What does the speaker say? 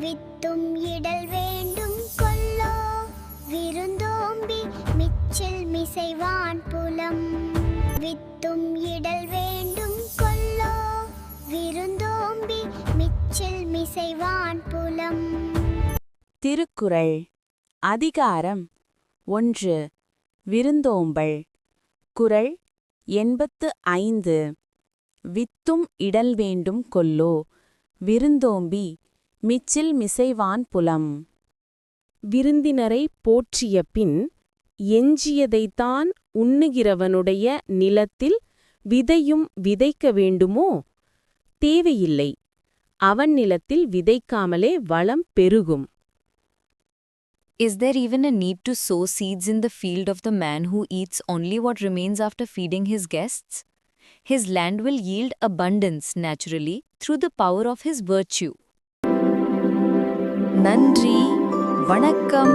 வித்தும் இடல் வேண்டும் கொல்லோ. விருந்தோம்பி மிச்சில் மிசைவான் புலம். வித்தும் இடல் வேண்டும் கொல்லோ. விருந்தோம்பி மிச்சில் மிசைவான் புலம். திருக்குறள் அதிகாரம் ஒன்று விருந்தோம்பல். குறள் எண்பத்து ஐந்து. வித்தும் இடல் வேண்டும் கொல்லோ. விருந்தோம்பி மிச்சில் மிசைவான் புலம் விருந்தினரை போற்றிய பின் எஞ்சியதைத்தான் உண்ணுகிறவனுடைய நிலத்தில் விதையும் விதைக்க வேண்டுமோ தேவையில்லை அவன் நிலத்தில் விதைக்காமலே வளம் பெருகும் Is there even a need to sow seeds in the field of the man who eats only what remains after feeding his guests? His land will yield abundance naturally through the power of his virtue. நன்றி வணக்கம்.